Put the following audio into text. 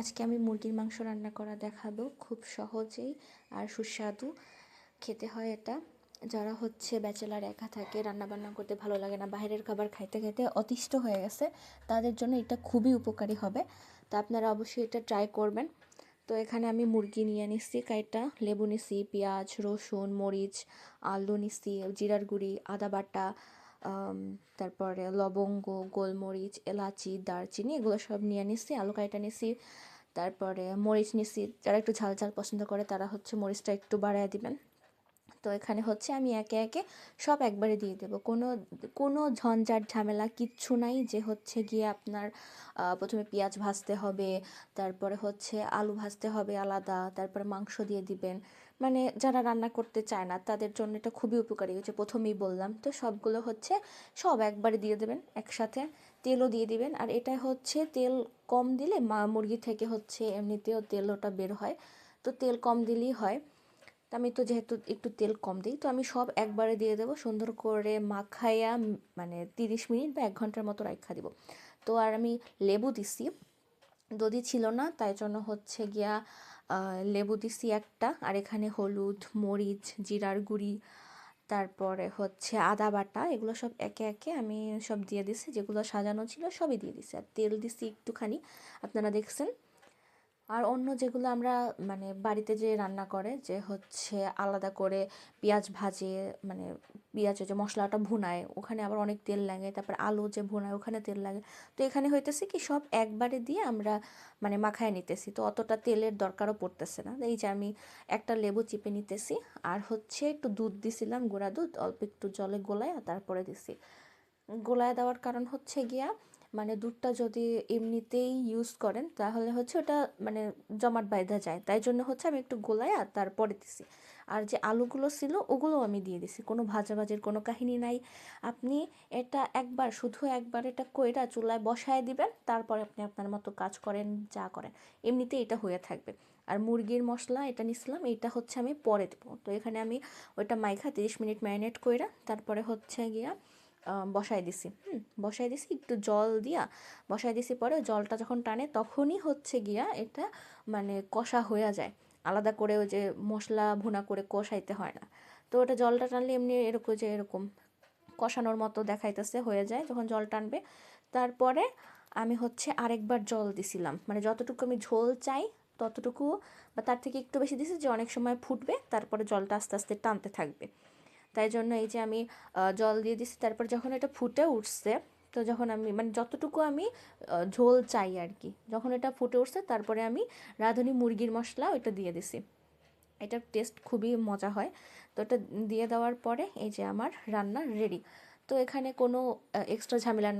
আজকে আমি মুরগির মাংস রান্না করা দেখাবো খুব সহজেই আর সুস্বাদু। খেতে হয় এটা। যারা হচ্ছে ব্যাচেলার একা থাকে রান্না বান্না করতে ভালো লাগে না, বাইরের খাবার খাইতে খাইতে অতিষ্ঠ হয়ে গেছে, তাদের জন্য এটা খুবই উপকারী হবে। তা আপনারা অবশ্যই এটা ট্রাই করবেন। তো এখানে আমি মুরগি নিয়ে নিচ্ছি কাইটা লেবু নিছি পেঁয়াজ, রসুন, মরিচ, আলু নিচ্ছি, জিরার গুঁড়ি, আদা বাটা তারপরে লবঙ্গ, গোলমরিচ, এলাচি, দারচিনি, এগুলো সব নিয়ে নিছি আলু কাইটা নিছি, তারপরে মরিচ নিছি, যারা একটু ঝাল ঝাল পছন্দ করে তারা হচ্ছে মরিচটা একটু বাড়ায় দিবেন। তো এখানে হচ্ছে আমি একে একে সব একবারে দিয়ে দেবো। কোনো কোনো ঝঞ্ঝাট ঝামেলা কিচ্ছু নাই যে হচ্ছে গিয়ে আপনার প্রথমে পেঁয়াজ ভাজতে হবে, তারপরে হচ্ছে আলু ভাজতে হবে আলাদা, তারপরে মাংস দিয়ে দিবেন। মানে যারা রান্না করতে চায় না তাদের জন্য এটা খুবই উপকারী। হচ্ছে প্রথমেই বললাম, তো সবগুলো হচ্ছে সব একবারে দিয়ে দেবেন একসাথে, তেলও দিয়ে দিবেন। আর এটা হচ্ছে তেল কম দিলে মা মুরগি থেকে হচ্ছে এমনিতেও তেল ওটা বের হয়। তো তেল কম দিলেই হয়। আমি তো যেহেতু একটু তেল কম দিই, তো আমি সব একবারে দিয়ে দেবো। সুন্দর করে মাখাইয়া মানে তিরিশ মিনিট বা এক ঘণ্টার মতো রাখা দিব। তো আর আমি লেবু দিছি। দধি ছিল না, তাই জন্য হচ্ছে গিয়া লেবু দিছি একটা। আর এখানে হলুদ, মরিচ, জিরার গুঁড়ি, তারপরে হচ্ছে আদা বাটা, এগুলো সব একে একে আমি সব দিয়ে দিছি। যেগুলো সাজানো ছিল সবই দিয়ে দিছি। আর তেল দিছি একটুখানি। আপনারা দেখছেন? আর অন্য যেগুলো আমরা মানে বাড়িতে যে রান্না করে, যে হচ্ছে আলাদা করে পেঁয়াজ ভাজে মানে পেঁয়াজের যে মশলাটা ভুনায়, ওখানে আবার অনেক তেল লাগে, তারপর আলু যে ভুনায় ওখানে তেল লাগে। তো এখানে হইতেছে কি, সব একবারে দিয়ে আমরা মানে মাখায় নিতেছি। তো অতটা তেলের দরকারও পড়তেছে না। এই যে আমি একটা লেবু চিপে নিতেছি, আর হচ্ছে একটু দুধ দিছিলাম, গুঁড়া দুধ, অল্প একটু জলে গোলায় তারপরে দিছি। গোলায় দেওয়ার কারণ হচ্ছে গিয়া মানে দুধটা যদি এমনিতেই ইউজ করেন, তাহলে হচ্ছে ওটা মানে জমাট বাইধা যায়। তাই জন্য হচ্ছে আমি একটু গোলায় তারপরে দিছি। আর যে আলুগুলো ছিল ওগুলো আমি দিয়ে দিছি। কোনো ভাজাভাজির কোনো কাহিনী নাই। আপনি এটা একবার, শুধু একবার এটা কইরা চুলায় বসায় দিবেন, তারপরে আপনি আপনার মতো কাজ করেন, যা করেন। এমনিতে এটা হয়ে থাকবে। আর মুরগির মশলা এটা নিছিলাম এটা হচ্ছে আমি পরে দেবো। তো এখানে আমি ওইটা মাইখা তিরিশ মিনিট ম্যারিনেট কইরা, তারপরে হচ্ছে গিয়া বসাই দিছি। হুম বসাই দিছি, একটু জল দিয়া বসাই দিছি পরে জলটা যখন টানে তখনই হচ্ছে গিয়া এটা মানে কষা হয়ে যায়। আলাদা করে ওই যে মশলা ভুনা করে কষাইতে হয় না। তো ওটা জলটা টানলে এমনি এরকম যে এরকম কষানোর মতো দেখাইতেছে, হয়ে যায় যখন জল টানবে। তারপরে আমি হচ্ছে আরেকবার জল দিছিলাম। মানে যতটুকু আমি ঝোল চাই ততটুকু বা তার থেকে একটু বেশি দিছি যে অনেক সময় ফুটবে, তারপরে জলটা আস্তে আস্তে টানতে থাকবে। তাই জন্য এই যে আমি জল দিয়ে দিছি। তারপর যখন এটা ফুটে উঠছে, তো যখন আমি মানে যতটুকু আমি ঝোল চাই আর কি, যখন এটা ফুটে উঠছে, তারপরে আমি রাঁধুনি মুরগির মশলা ওইটা দিয়ে দিছি। এটার টেস্ট খুবই মজা হয়। তো এটা দিয়ে দেওয়ার পরে এই যে আমার রান্না রেডি তো এখানে কোনো এক্সট্রা ঝামেলা